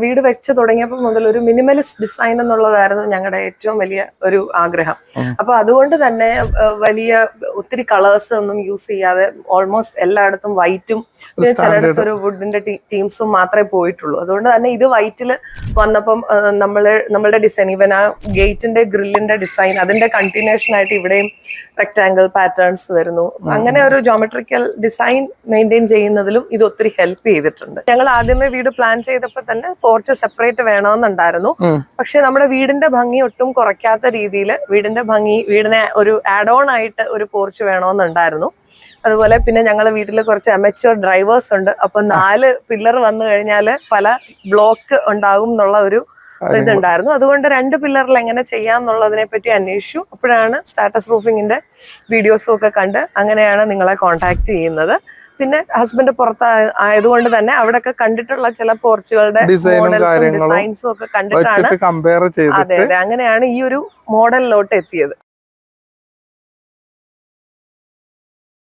വീട് വെച്ച് തുടങ്ങിയപ്പോൾ മുതൽ ഒരു മിനിമലിസ്റ്റ് ഡിസൈൻ എന്നുള്ളതായിരുന്നു ഞങ്ങളുടെ ഏറ്റവും വലിയ ഒരു ആഗ്രഹം. അപ്പൊ അതുകൊണ്ട് തന്നെ വലിയ ഒത്തിരി കളേഴ്സ് ഒന്നും യൂസ് ചെയ്യാതെ ഓൾമോസ്റ്റ് എല്ലായിടത്തും വൈറ്റും ചിലയിടത്ത് ഒരു വുഡിന്റെ ടീംസും മാത്രമേ പോയിട്ടുള്ളൂ. അതുകൊണ്ട് തന്നെ ഇത് വൈറ്റിൽ വന്നപ്പം നമ്മൾ നമ്മളുടെ ഡിസൈൻ ഇവൻ ആ ഗേറ്റിന്റെ ഗ്രില്ലിന്റെ ഡിസൈൻ അതിന്റെ കണ്ടിന്യൂഷൻ ആയിട്ട് ഇവിടെയും റെക്ടാങ്കിൾ പാറ്റേൺസ് വരുന്നു. അങ്ങനെ ഒരു ജോമെട്രിക്കൽ ഡിസൈൻ മെയിന്റെയിൻ ചെയ്യുന്നതിലും ഇത് ഒത്തിരി ഹെൽപ്പ് ചെയ്തിട്ടുണ്ട്. ഞങ്ങൾ ആദ്യമേ വീട് പ്ലാൻ ചെയ്തപ്പോൾ തന്നെ പോർച്ച് സെപ്പറേറ്റ് വേണമെന്നുണ്ടായിരുന്നു. പക്ഷെ നമ്മുടെ വീടിന്റെ ഭംഗി ഒട്ടും കുറയ്ക്കാത്ത രീതിയിൽ വീടിന്റെ ഭംഗി വീടിനെ ഒരു ആഡ് ഓൺ ആയിട്ട് ഒരു പോർച്ച് വേണമെന്നുണ്ടായിരുന്നു. അതുപോലെ പിന്നെ ഞങ്ങൾ വീട്ടിൽ കുറച്ച് അമച്വർ ഡ്രൈവേഴ്സ് ഉണ്ട്. അപ്പൊ നാല് പില്ലർ വന്നു കഴിഞ്ഞാൽ പല ബ്ലോക്ക് ഉണ്ടാകും എന്നുള്ള ഒരു ഇതുണ്ടായിരുന്നു. അതുകൊണ്ട് രണ്ട് പില്ലറിൽ എങ്ങനെ ചെയ്യാം എന്നുള്ളതിനെ പറ്റി അന്വേഷിച്ചു. അപ്പോഴാണ് സ്റ്റാറ്റസ് റൂഫിങ്ങിന്റെ വീഡിയോസും ഒക്കെ കണ്ട് അങ്ങനെയാണ് നിങ്ങളെ കോൺടാക്ട് ചെയ്യുന്നത്. പിന്നെ ഹസ്ബൻഡ് പുറത്ത് ആയതുകൊണ്ട് തന്നെ അവിടെയൊക്കെ കണ്ടിട്ടുള്ള ചില പോർച്ചുകളുടെ ഡിസൈൻസും ഒക്കെ കണ്ടിട്ടാണ് അതെ അതെ. അങ്ങനെയാണ് ഈ ഒരു മോഡലിലോട്ട് എത്തിയത്.